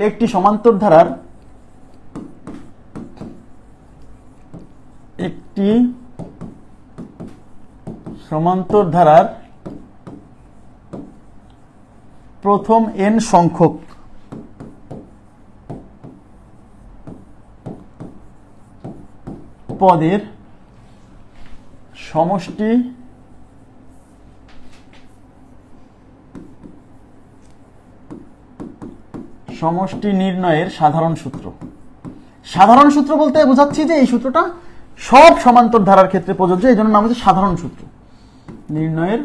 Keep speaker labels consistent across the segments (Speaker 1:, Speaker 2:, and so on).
Speaker 1: একটি সমান্তর ধারার একটি সমান্তর ধারার প্রথম এন সংখ্যক। পদের সমষ্টি সমষ্টি নির্ণয়ের সাধারণ সূত্র। সাধারণ সূত্র বলতে বোঝাচ্ছি যে এই সূত্রটা সব সমান্তর ধারার ক্ষেত্রে প্রযোজ্য, এই জন্য নাম হচ্ছে সাধারণ সূত্র। নির্ণয়ের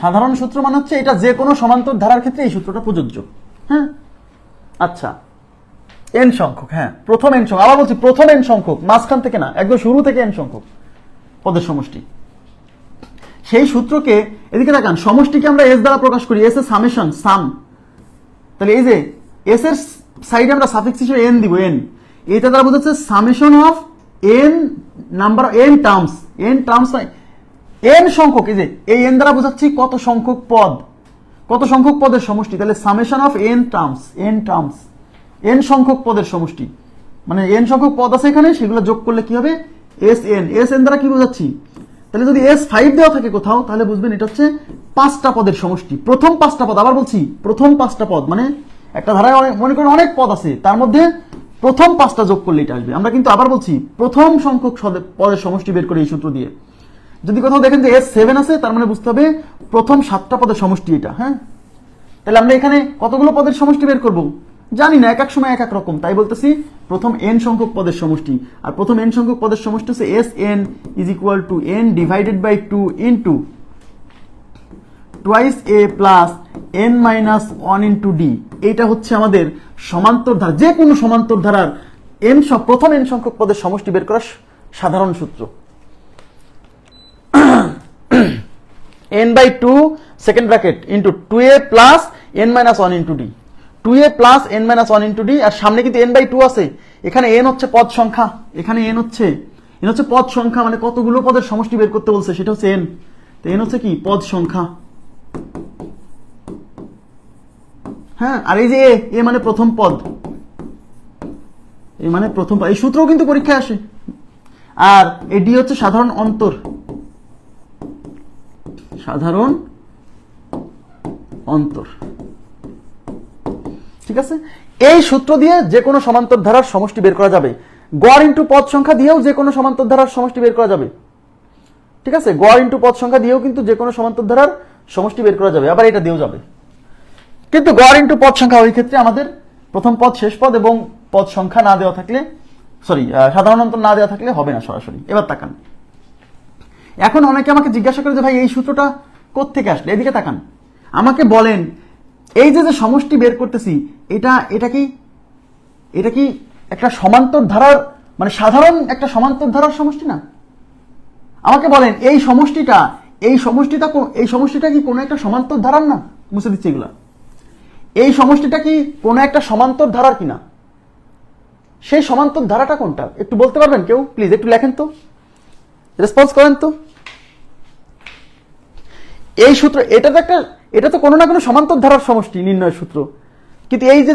Speaker 1: সাধারণ সূত্র মানে হচ্ছে এটা যে কোনো সমান্তর ধারার ক্ষেত্রে এই সূত্রটা প্রযোজ্য। হ্যাঁ? আচ্ছা। এন সংখ্যক হ্যাঁ। প্রথম এন সংখ্যক। আবার বলছি প্রথম এন সংখ্যক। মাঝখান থেকে না, একদম শুরু থেকে এন সংখ্যক। পদের সমষ্টি। সেই সূত্রকে, এদিকে দেখান, সমষ্টিকে আমরা এস দ্বারা প্রকাশ করি এস এর সামেশন সাম তাহলে এই যে এস এর সাইডে আমরা সাফিক্স হিসেবে এন দিব এন এটা দ্বারা বোঝাচ্ছে summation of n number n terms n terms n সংখ্যক, এই যে, এই এন দ্বারা বোঝাচ্ছি কত সংখ্যক পদ। কত সংখ্যক পদের সমষ্টি? তাহলে summation of n terms n terms n সংখ্যক পদের সমষ্টি। মানে এন সংখ্যক পদ আছে এখানে, সেগুলো যোগ করলে কি হবে? এস এন এস এন দ্বারা কি বোঝাচ্ছি? তাহলে যদি এস ফাইভ দেওয়া থাকে কোথাও, তাহলে বুঝবেন এটা হচ্ছে পাঁচটা পদের সমষ্টি। প্রথম পাঁচটা পদ, আবার বলছি, প্রথম পাঁচটা পদ মানে একটা ধারায় অনেক মনে করেন অনেক পদ আছে, তার মধ্যে প্রথম পাঁচটা যোগ করলে এটা আসবে। আমরা কিন্তু আবার বলছি, প্রথম সংখ্যক পদের সমষ্টি বের করে এই সূত্র দিয়ে। যদি কোথাও দেখেন যে এস সেভেন আছে, তার মানে বুঝতে হবে প্রথম সাতটা পদের সমষ্টি এটা হ্যাঁ? তাহলে আমরা এখানে কতগুলো পদের সমষ্টি বের করব? জানি না, এক এক সময় এক এক রকম। তাই বলতেছি, প্রথম এন সংখ্যক পদের সমষ্টি। আর প্রথম এন সংখ্যক পদের সমষ্টি হচ্ছে S n is equal to n divided by two in two twice a plus n minus one into d এইটা হচ্ছে আমাদের সমান্তর ধারা, যে কোনো সমান্তর ধারার এন প্রথম এন সংখ্যক পদের সমষ্টি বের করার সাধারণ সূত্র। n by 2 second bracket, into 2a plus n minus 1 into d 2a plus n minus 1 into d, আর সামনে কিন্তু n by 2 আছে। এখানে n হচ্ছে পদ সংখ্যা। এখানে n হচ্ছে n হচ্ছে পদ সংখ্যা মানে কতগুলো পদের সমষ্টি বের করতে বলছে, সেটা হচ্ছে n তো n হচ্ছে কি? পদ সংখ্যা। হ্যাঁ আর এই যে a a মানে প্রথম পদ। এই মানে প্রথম পদ। এই সূত্রও কিন্তু পরীক্ষায় আসে। আর এই d হচ্ছে সাধারণ অন্তর। সাধারণ অন্তর। ঠিক আছে? এই সূত্র দিয়ে যে কোনো সমান্তর ধারার সমষ্টি বের করা যাবে। গড় ইন্টু পদ সংখ্যা দিয়েও যে কোনো সমান্তর ধারার সমষ্টি বের করা যাবে। ঠিক আছে? গড় ইন্টু পদ সংখ্যা দিয়েও কিন্তু যে কোনো সমান্তর ধারার সমষ্টি বের করা যাবে। আবার এটা দিয়েও যাবে। কিন্তু গড় ইন্টু পদ সংখ্যা ওই ক্ষেত্রে আমাদের প্রথম পদ, শেষ পদ এবং পদ সংখ্যা না দেওয়া থাকলে সরি সাধারণ অন্তর না দেওয়া থাকলে হবে না সরাসরি। এবার তাকান। এখন অনেকে আমাকে জিজ্ঞাসা করে যে ভাই, এই সূত্রটা কোত্থেকে আসলে? এদিকে তাকান। আমাকে বলেন এই যে যে সমষ্টি বের করতেছি, এটা এটা কি এটা কি একটা সমান্তর ধারার মানে সাধারণ একটা সমান্তর ধারার সমষ্টি না? আমাকে বলেন, এই সমষ্টিটা এই সমষ্টিটা কো- এই সমষ্টিটা কি কোনো একটা সমান্তর ধারার না? মুছে দিচ্ছি এগুলা। এই সমষ্টিটা কি কোনো একটা সমান্তর ধারার কিনা? সেই সমান্তর ধারাটা কোনটা? একটু বলতে পারবেন কেউ? প্লিজ, একটু লেখেন তো। রেসপন্স করেন তো। এই সূত্র, এটা তো একটা এটা তো কোনো না কোনো সমান্তর ধারার সমষ্টি, নির্ণয় সূত্র। কিন্তু এই যে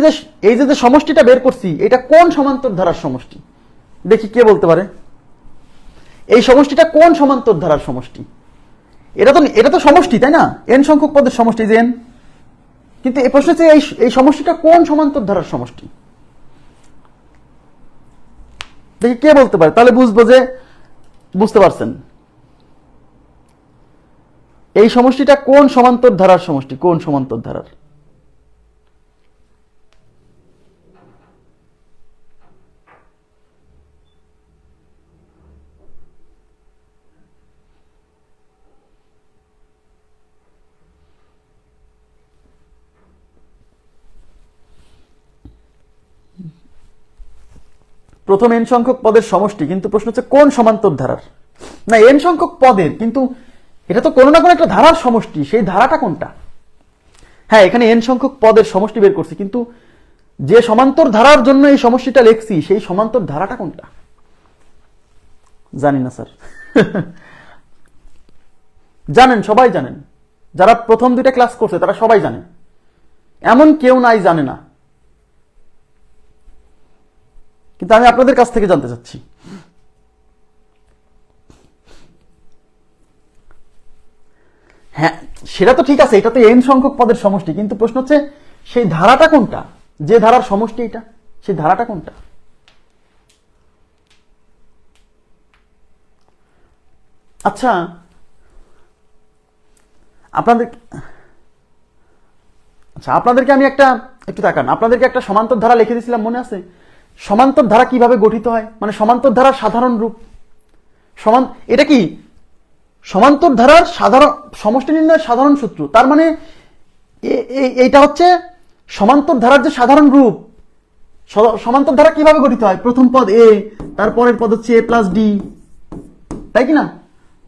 Speaker 1: এই যে সমষ্টিটা বের করছি, এটা কোন সমান্তর ধারার সমষ্টি? দেখি কে বলতে পারে। এই সমষ্টিটা কোন সমান্তর ধারার সমষ্টি? এটা তো এটা তো সমষ্টি, তাই না? এন সংখ্যক পদের সমষ্টি যে এন কিন্তু এই প্রশ্ন হচ্ছে, এই সমষ্টিটা কোন সমান্তর ধারার সমষ্টি? দেখি কে বলতে পারে। তাহলে বুঝব যে, বুঝতে পারছেন। এই সমষ্টিটা কোন সমান্তর ধারার সমষ্টি? কোন সমান্তর ধারার প্রথম এন সংখ্যক পদের সমষ্টি, কিন্তু প্রশ্ন হচ্ছে কোন সমান্তর ধারার না এন সংখ্যক পদের, কিন্তু এটা তো কোনো না কোনো একটা ধারার সমষ্টি, সেই ধারাটা কোনটা? হ্যাঁ এখানে এন সংখ্যক পদের সমষ্টি বের করছি, কিন্তু যে সমান্তর ধারার জন্য এই সমষ্টিটা লিখছি, সেই সমান্তর ধারাটা কোনটা? জানি না, স্যার। জানেন, সবাই জানেন। যারা প্রথম দুইটা ক্লাস করছে, তারা সবাই জানে। এমন কেউ নাই জানে না। কিন্তু আমি আপনাদের কাছ থেকে জানতে চাচ্ছি হ্যাঁ সেটা তো ঠিক আছে, এটা তো এন সংখ্যক পদের সমষ্টি, কিন্তু প্রশ্ন হচ্ছে, সেই ধারাটা কোনটা? যে ধারার সমষ্টি এটা, সেই ধারাটা কোনটা? আচ্ছা আপনাদের আচ্ছা আপনাদেরকে আমি একটা, একটু তাকান, আপনাদেরকে একটা সমান্তর ধারা লিখে দিয়েছিলাম, মনে আছে? সমান্তর ধারা কীভাবে গঠিত হয়? মানে সমান্তর ধারার সাধারণ রূপ। সমান, এটা কি? সমান্তর ধারার সাধারণ, সমষ্টি নির্ণয়ের সাধারণ সূত্র। তার মানে এইটা হচ্ছে সমান্তর ধারার যে সাধারণ রূপ সমান্তর ধারা কীভাবে গঠিত হয়? প্রথম পদ এ তারপরের পদ হচ্ছে এ প্লাস ডি তাই কি না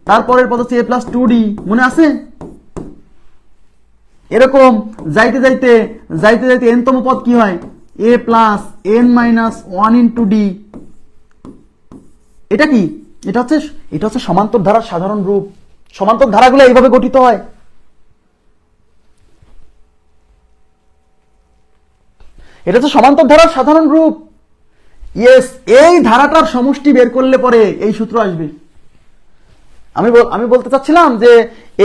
Speaker 1: তারপরের পদ হচ্ছে এ প্লাস টু ডি মনে আছে? এরকম যাইতে যাইতে যাইতে যাইতে এনতম পদ কি হয়? A plus n minus one into d এটা কি? এটা হচ্ছে এটা হচ্ছে সমান্তর ধারার সাধারণ রূপ। সমান্তর ধারাগুলো এইভাবে গঠিত হয়। এটা হচ্ছে সমান্তর ধারার সাধারণ রূপ। ইয়েস এই ধারাটার সমষ্টি বের করলে পরে এই সূত্র আসবে। আমি আমি বলতে চাচ্ছিলাম যে,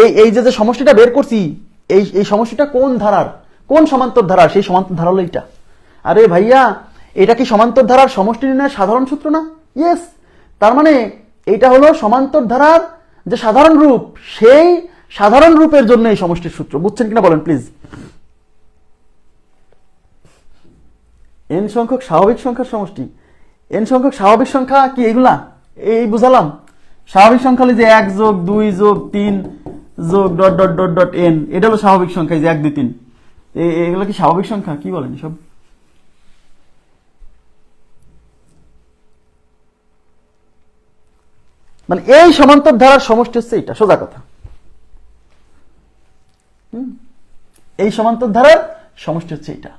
Speaker 1: এই এই যে যে সমষ্টিটা বের করছি, এই এই সমষ্টিটা কোন ধারার? কোন সমান্তর ধারার সেই সমান্তর ধারা হলো এইটা। আরে ভাইয়া, এটা কি সমান্তর ধারার সমষ্টি নির্ণয়ের সাধারণ সূত্র না? ইয়েস তার মানে এইটা হলো সমান্তর ধারার যে সাধারণ রূপ, সেই সাধারণ রূপের জন্য এই সমষ্টির সূত্র। বুঝছেন কিনা বলেন, প্লিজ? এন সংখ্যক স্বাভাবিক সংখ্যার সমষ্টি। এন সংখ্যক স্বাভাবিক সংখ্যা কি এগুলা এই বুঝালাম। স্বাভাবিক সংখ্যা হলো যে এক যোগ দুই যোগ তিন যোগ dot dot dot dot n এটা হলো স্বাভাবিক সংখ্যা যে এক দুই তিন। এগুলো কি স্বাভাবিক সংখ্যা? কি বলেন সব মানে এই সমান্তর ধারার সমষ্টি হচ্ছে এটা সোজা কথা? এই সমান্তর ধারার সমষ্টি হচ্ছে এটা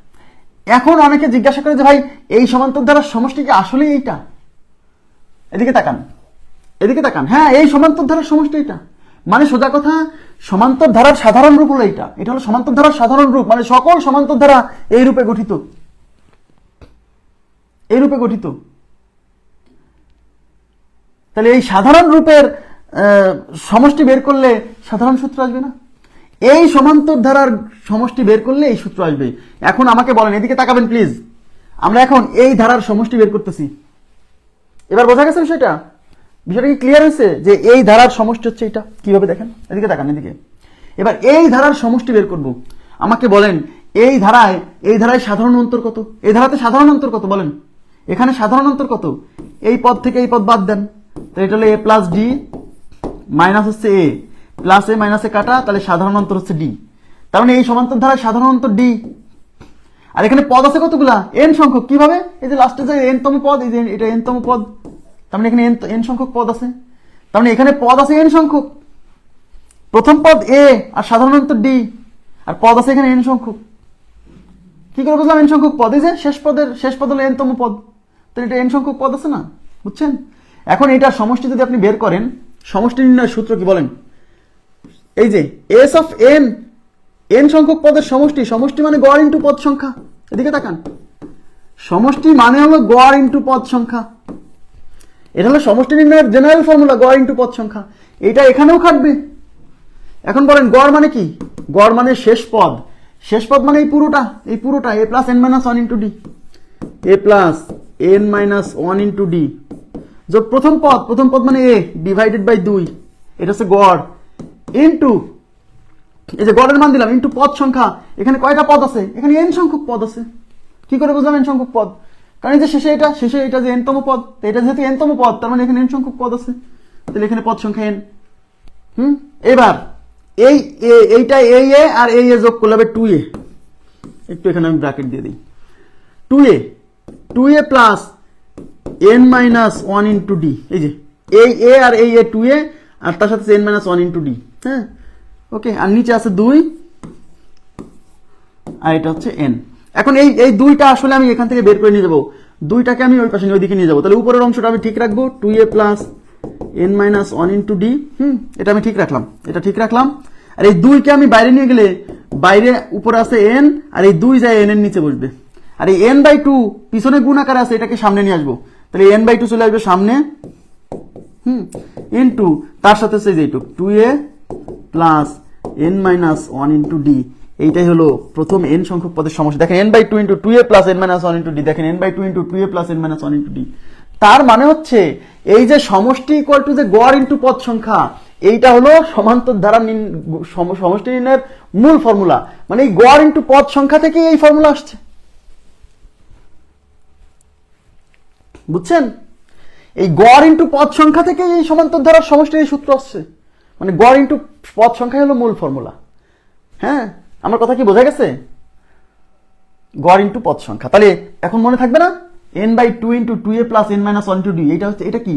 Speaker 1: এখন অনেকে জিজ্ঞাসা করে যে ভাই, এই সমান্তর ধারার সমষ্টি কি আসলে এইটা? এদিকে তাকান। এদিকে তাকান। হ্যাঁ এই সমান্তর ধারার সমষ্টি এটা মানে সোজা কথা সমান্তর ধারার সাধারণ রূপ হলো এটা এটা হলো সমান্তর ধারার সাধারণ রূপ। মানে সকল সমান্তর ধারা এই রূপে গঠিত। এই রূপে গঠিত। তাহলে এই সাধারণ রূপের সমষ্টি বের করলে সাধারণ সূত্র আসবে না? এই সমান্তর ধারার সমষ্টি বের করলে এই সূত্র আসবে। এখন আমাকে বলেন, এদিকে তাকাবেন প্লিজ আমরা এখন এই ধারার সমষ্টি বের করতেছি। এবার বোঝা গেছে বিষয়টা? বিষয়টা কি ক্লিয়ার হয়েছে? যে এই ধারার সমষ্টি হচ্ছে এটা। কীভাবে দেখেন? এদিকে তাকান, এদিকে। এবার এই ধারার সমষ্টি বের করব। আমাকে বলেন, এই ধারায় এই ধারায় সাধারণ অন্তর কত? এই ধারাতে সাধারণ অন্তর কত বলেন? এখানে সাধারণ অন্তর কত? এই পদ থেকে এই পদ বাদ দেন। তো এটা হলো এ প্লাস ডি মাইনাস হচ্ছে এ প্লাস এ মাইনাসে কাটা, তাহলে সাধারণ অন্তর হচ্ছে ডি তার মানে এই সমান্তর ধারায় সাধারণ অন্তর ডি আর এখানে পদ আছে কতগুলা? এন সংখ্যক। কীভাবে? এই যে লাস্টে যে এন তম পদ এটা এন তম পদ। তার মানে এখানে এন সংখ্যক পদ আছে। তার মানে এখানে পদ আছে এন সংখ্যক। প্রথম পদ এ আর সাধারণত ডি আর পদ আছে এখানে এন সংখ্যক। কি করে বুঝলাম এন সংখ্যক পদ? এই যে শেষ পদের শেষ পদ হলো এন তম পদ। তাহলে এটা এন সংখ্যক পদ আছে না? বুঝছেন? এখন এটার সমষ্টি যদি আপনি বের করেন, সমষ্টি নির্ণয়ের সূত্র কি বলেন? এই যে এস অফ এন এন সংখ্যক পদের সমষ্টি সমষ্টি মানে গড় ইন্টু পদ সংখ্যা। এদিকে তাকান। সমষ্টি মানে হলো গড় ইন্টু পদ সংখ্যা। এটা হলো সমষ্টি নির্ণয়ের জেনারেল ফর্মুলা গড় ইন্টু পদ সংখ্যা। এটা এখানেও খাটবে। এখন বলেন, গড় মানে কি? গড় মানে শেষ পদ। শেষ পদ মানে এই পুরোটা এই পুরোটা a plus n minus one into d a plus n minus one into d যোগ প্রথম পদ প্রথম পদ মানে এ ডিভাইডেড বাই দুই। এটা হচ্ছে গড়। ইন্টু এই যে গড়ের মান দিলাম ইন্টু পদ সংখ্যা। এখানে কয়টা পদ আছে? এখানে এন সংখ্যক পদ আছে। কি করে বুঝলাম এন সংখ্যক পদ? কারণ যে শেষে এটা শেষে এটা যে এনতম পদ এটা যেহেতু এনতম পদ, তার মানে এখানে এন সংখ্যক পদ আছে। তাহলে এখানে পদ সংখ্যা এন হুম? এবার, এই এইটা এই এ আর এই এ যোগ করলে হবে টু এ। একটু এখানে আমি ব্র্যাকেট দিয়ে দিই। Two a two a plus n minus one into d এই যে, এই এ আর এই এ টু এ আর তার সাথে n minus one into d হ্যাঁ? ওকে আর নিচে আছে দুই, আর এটা হচ্ছে এন এখন এই এই দুইটা আসলে আমি এখান থেকে বের করে নিয়ে যাব। দুইটাকে আমি ওই পাশে ওইদিকে নিয়ে যাব। তাহলে উপরের অংশটা আমি ঠিক রাখব two a plus n minus one into d hmm? এটা আমি ঠিক রাখলাম, এটা ঠিক রাখলাম। আর এই দুইকে আমি বাইরে নিয়ে গেলে বাইরে উপরে আছে এন আর এই দুই যায় এন এর নিচে বসবে। আর এই এন বাই টু পিছনে গুণ আকারে আছে, এটাকে সামনে নিয়ে আসব। তাহলে এন বাই টু চলে আসবে সামনে। হুম ইন্টু তার সাথে হচ্ছে যে two a plus n minus one into d এইটাই হলো প্রথম এন সংখ্যক পদের সমস্যা দেখেন n by two into two a plus n minus one into d দেখেন n by two into two a plus n minus one into d তার মানে হচ্ছে, এই যে সমষ্টি ইকুয়াল টু যে গড় ইন্টু পদ সংখ্যা, এইটা হলো সমান্তর ধারা সমষ্টি নির্ণয়ের মূল ফর্মুলা মানে এই গড় ইন্টু পদ সংখ্যা থেকে এই ফর্মুলা আসছে। বুঝছেন? এই গড় ইন্টু পদ সংখ্যা থেকে এই সমান্তর ধারার সমষ্টির এই সূত্র আসছে। মানে গড় ইন্টু পদ সংখ্যা হলো মূল ফর্মুলা। হ্যাঁ? আমার কথা কি বোঝা গেছে? গড় ইন্টু পদ সংখ্যা। তাহলে এখন মনে থাকবে না? N by two into two a plus n minus one two d এটা হচ্ছে এটা কি?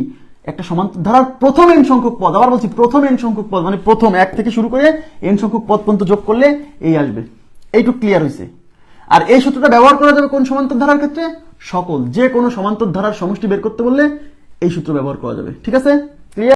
Speaker 1: একটা সমান্তর ধারার প্রথম এন সংখ্যক পদ। আবার বলছি প্রথম এন সংখ্যক পদ মানে প্রথম এক থেকে শুরু করে এন সংখ্যক পদ পর্যন্ত যোগ করলে এই আসবে। এইটুকু ক্লিয়ার হয়েছে আর এই সূত্রটা ব্যবহার করা যাবে কোন সমান্তর ধারার ক্ষেত্রে? সকল, যে কোনো সমান্তর ধারার সমষ্টি বের করতে বললে এই সূত্র ব্যবহার করা যাবে। ঠিক আছে?